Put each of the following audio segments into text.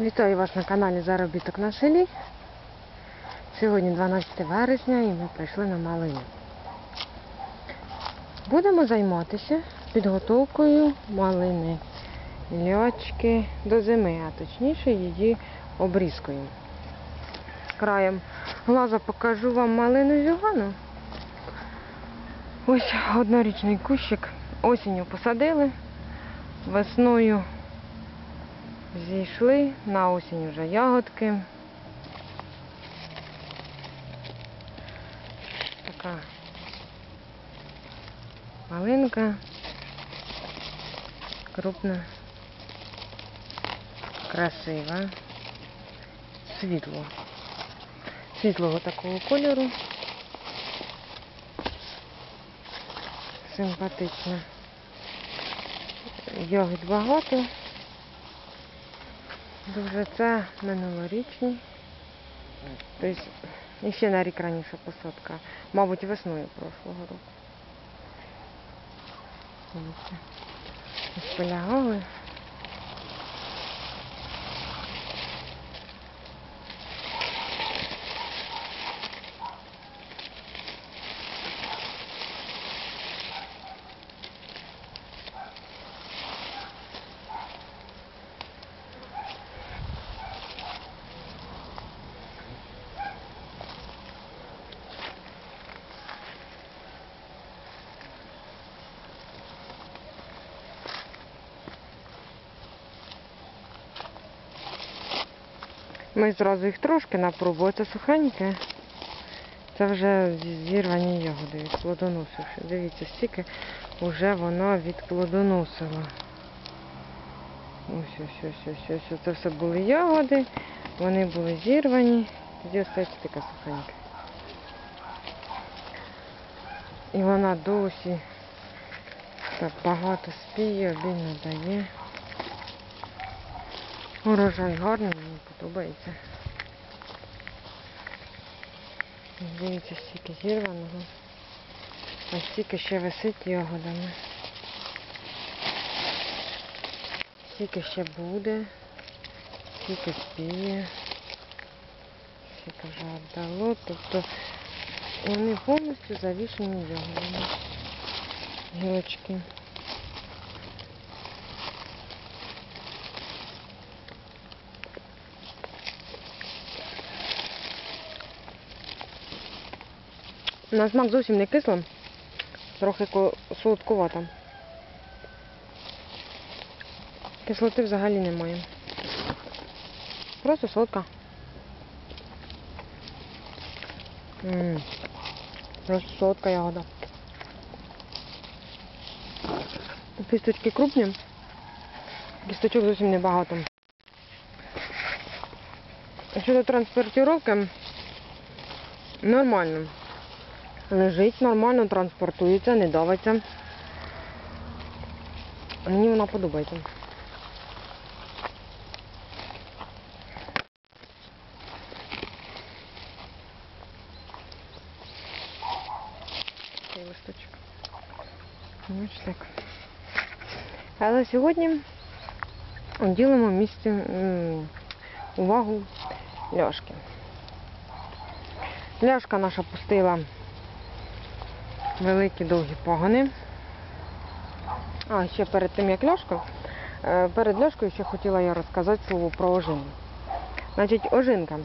Вітаю вас на каналі Заробіток на селі. Сьогодні 12 вересня і ми прийшли на малину. Будемо займатися підготовкою малини льочки до зими, а точніше її обрізкою. Краєм глаза покажу вам малину зюгану. Ось однорічний кущик. Осінню посадили, весною зійшли, на осінь вже ягодки. Така малинка, крупна, красива, світло. Світлого такого кольору. Симпатична. Ягід багато. Дуже це минулорічні. Тобто, і ще на рік раніше посадка. Мабуть, весною прошлого року. Дивіться. Полягали. Ми зразу їх трошки на пробу, а це сухеньке. Це вже зірвані ягоди, відплодоносивши. Дивіться, стільки вже воно відплодоносило. Ось, ось, ось, ось, ось. Це все були ягоди, вони були зірвані. Тоді остається така сухенька. І вона досі так багато спіє, обільно дає. Урожай гарний, мені подобається. Дивіться, стільки зірваного. А стільки ще висить ягодами. Стільки ще буде, стільки спіє, стільки вже віддало. Тобто вони повністю завішені ягодами. Гілочки. На смак зовсім не кисло, трохи солодкувато. Кислоти взагалі немає. Просто солодка. Просто солодка ягода. Кісточки крупні. Кісточок зовсім небагато. Щодо транспортировки, нормально. Лежить нормально, транспортується, не давиться. Мені вона подобається. Цей листочок. Ось так. Але сьогодні ділимо місце увагу ляшки. Ляшка наша пустила великі довгі пагони. А, ще перед тим як ляшка, е, перед ляшкою ще хотіла я розказати слово про ожину. Значить, ожинка.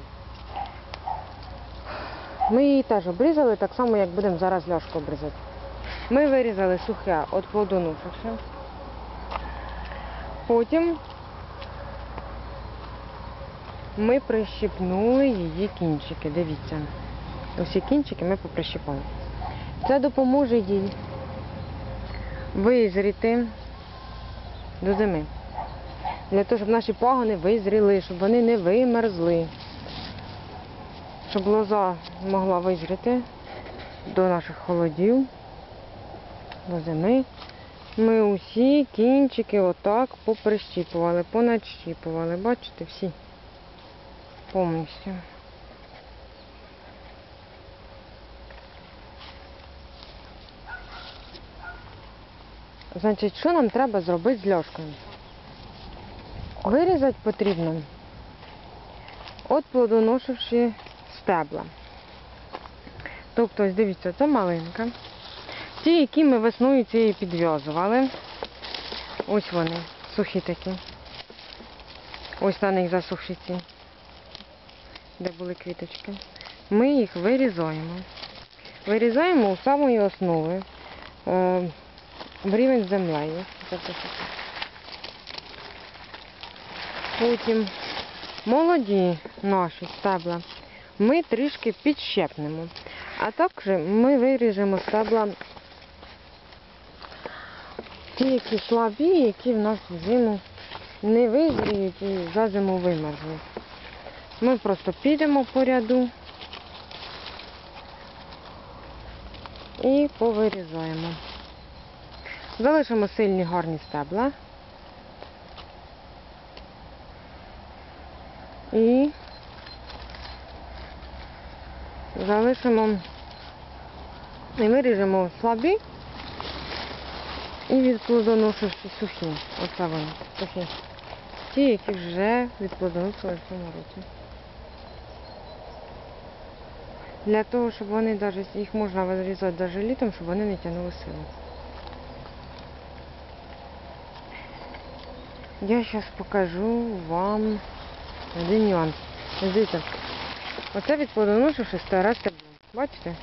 Ми її теж обрізали, так само, як будемо зараз ляшку обрізати. Ми вирізали сухе від плодоношивши. Потім ми прищипнули її кінчики. Дивіться. Усі кінчики ми поприщипали. Це допоможе їй визріти до зими. Для того, щоб наші пагони визріли, щоб вони не вимерзли. Щоб лоза могла визріти до наших холодів, до зими. Ми усі кінчики отак поприщіпували, понадщіпували. Бачите, всі повністю. Значить, що нам треба зробити з ляшкою? Вирізати потрібно от плодоношивши стебла. Тобто, дивіться, це малинка. Ті, які ми весною цієї підв'язували. Ось вони, сухі такі. Ось на них засохші ці, де були квіточки. Ми їх вирізаємо. Вирізаємо у самої основи е, в рівень землею. Потім молоді наші стебла ми трішки підщепнемо. А також ми виріжемо стебла ті, які слабі, які в нас зиму не визріють і за зиму вимерзнуть. Ми просто підемо по ряду і повирізаємо. Залишимо сильні гарні стебла. І залишимо і виріжемо слабі і відплодоношивши сухі. Оце вони, сухі. Ті, які вже відплодоносили в цьому році. Для того, щоб вони навіть їх можна вирізати навіть літом, щоб вони не тягнули силу. Я зараз покажу вам один нюанс. Дивіться, оце від плодоношивши старе стебло. Бачите?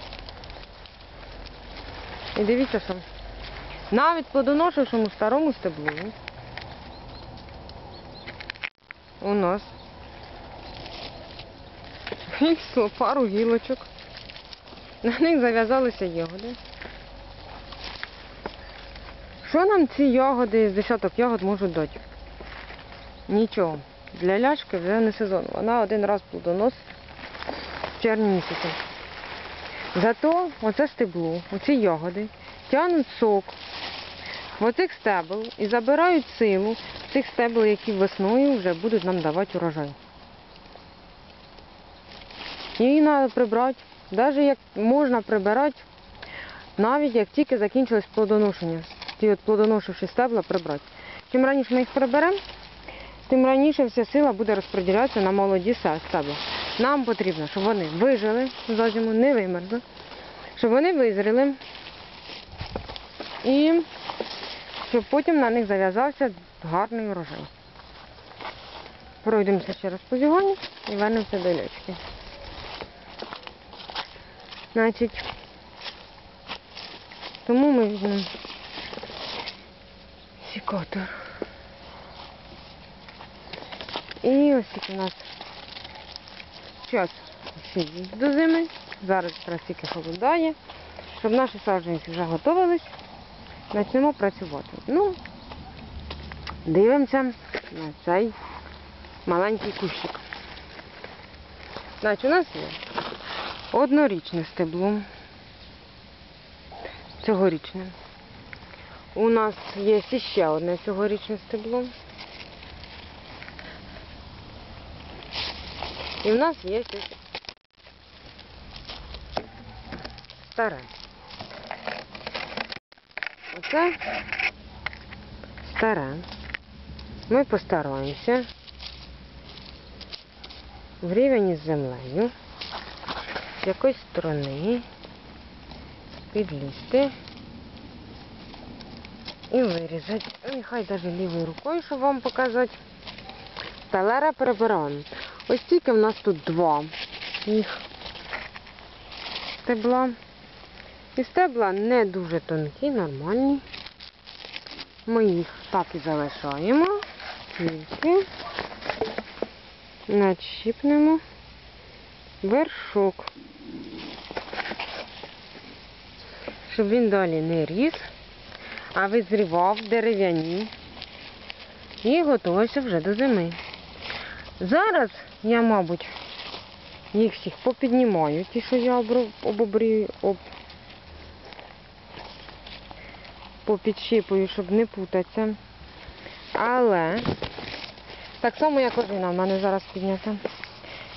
І дивіться, що навіть плодоношившому старому стеблу у нас вийшло пару гілочок. На них зав'язалися ягоди. Що нам ці ягоди з десяток ягод можуть дати? Нічого. Для ляшки вже не сезон. Вона один раз плодоносить в червні місяці. Зато оце стебло, оці ягоди тягнуть сок в оцих стебл і забирають силу цих стебл, які весною вже будуть нам давати урожай. Її треба прибрати. Навіть як можна прибирати, навіть як тільки закінчилось плодоношення. Ті от плодоношивші стебла прибрати. Чим раніше ми їх приберемо, тим раніше вся сила буде розподілятися на молоді стебла. Нам потрібно, щоб вони вижили за зиму, не вимерзли, щоб вони визріли і щоб потім на них зав'язався гарний урожай. Пройдемося ще раз і вернемося до лячки. Значить, тому ми візьмемо секатор. І ось тут у нас час ще до зими. Зараз якраз тільки холодає. Щоб наші саджанці вже готувались, почнемо працювати. Ну, дивимося на цей маленький кущик. Значить, у нас є однорічне стебло. Цьогорічне. У нас є ще одне цьогорічне стебло. І в нас є ось старе. Оце старе. Ми постараємося в рівень із землею з якоїсь сторони підлізти і вирізати. Нехай навіть лівою рукою, щоб вам показати. Талера перебираємо. Ось тільки в нас тут два їх стебла. І стебла не дуже тонкі, нормальні. Ми їх так і залишаємо. Тільки начіпнемо вершок. Щоб він далі не ріс, а визрівав дерев'яні і готувався вже до зими. Зараз я, мабуть, їх всіх попіднімаю, ті, що я обобрію, об... попідщипую, щоб не путатися. Але так само, як ожина в мене зараз піднята.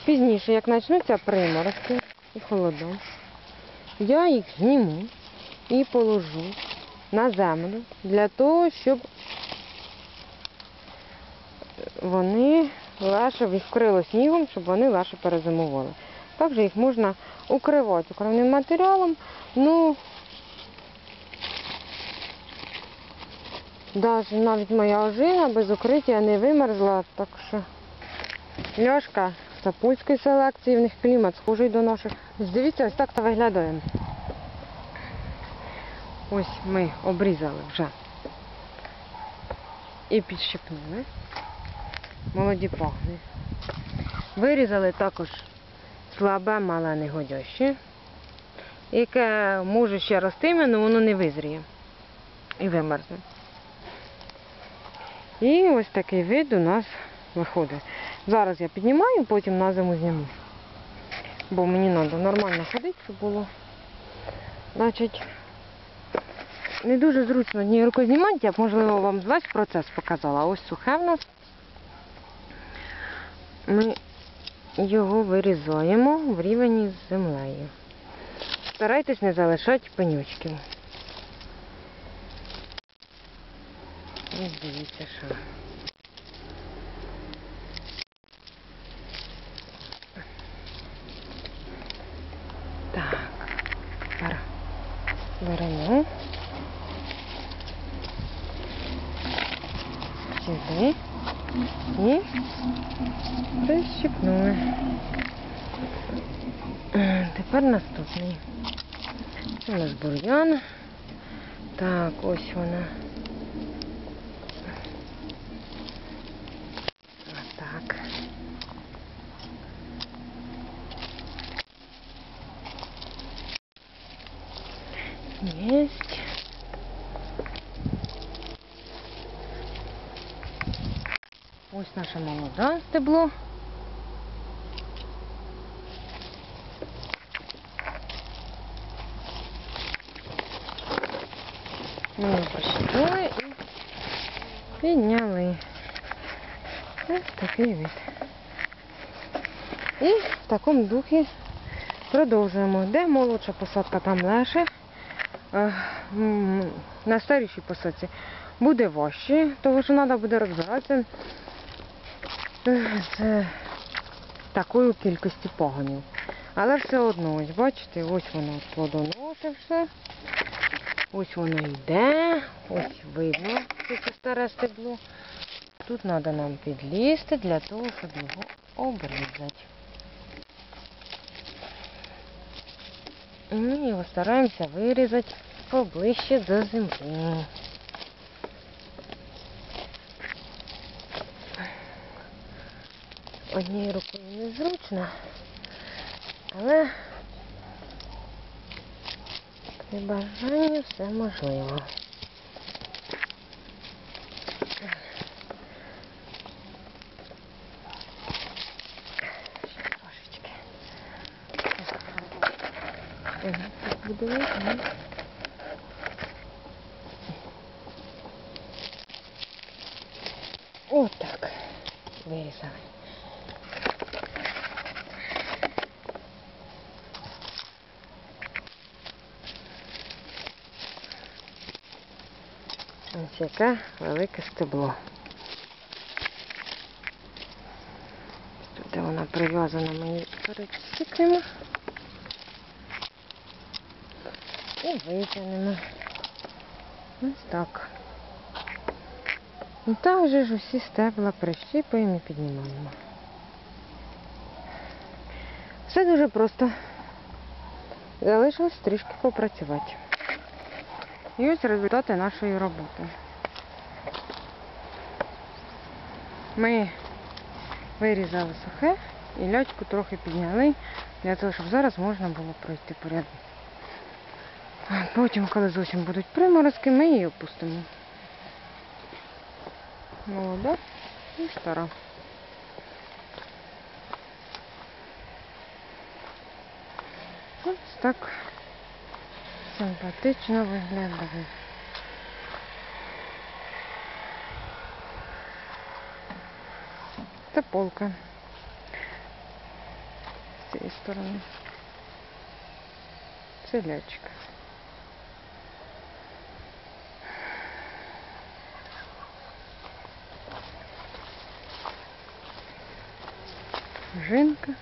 Пізніше, як почнуться приморозки і холода, я їх зніму і положу на землю для того, щоб вони легше їх вкрило снігом, щоб вони легше перезимували. Також їх можна укривати укривним матеріалом. Ну, навіть, моя ожина без укриття не вимерзла, так що ляшка з польської селекції, в них клімат схожий до наших. Дивіться, ось так це виглядає. Ось ми обрізали вже і підщипнули. Молоді пагни. Вирізали також слабе, мале негодяще, яке може ще рости, але воно не визріє і вимерзне. І ось такий вид у нас виходить. Зараз я піднімаю, потім на зиму зніму. Бо мені треба нормально ходити, щоб було. Значить, не дуже зручно однією рукою знімати, я б, можливо, вам весь процес показала. Ось сухе в нас. Ми його вирізаємо в рівні з землею. Старайтесь не залишати пенючків. Ось дивіться, що. Так, тепер беремо. Сюди. І прищипнули. Тепер наступний. У нас бур'ян. Так, ось вона. Так. Есть. Ось наше молоде стебло. Ми його прищепили і підняли. Ось такий вид. І в такому духі продовжуємо. Де молодша посадка, там легше. Е, На старішій посадці буде важче, тому що треба буде розбиратися з такою кількістю пагонів. Але все одно, ось бачите, ось воно плодоносить все. Ось воно йде, ось видно, це старе стебло. Тут треба нам підлізти для того, щоб його обрізати. Ми його стараємося вирізати поближче до землі. Однією рукою незручно, але при бажанні все можливо. Ще трошечки. Ага, так буде видно. Отак. Вирізали. Ось яке велике стебло. Тут де вона прив'язана, ми її. І витягнемо. Ось так. І так же ж усі стебла прищіпуємо і піднімаємо. Все дуже просто. Залишилось трішки попрацювати. І ось результати нашої роботи. Ми вирізали сухе і льочку трохи підняли, для того, щоб зараз можна було пройти порядок. Потім, коли зовсім будуть приморозки, ми її опустимо. Молода і стара. Ось так симпатично виглядає. Це полка. З цієї сторони. Це лячка. пружинка.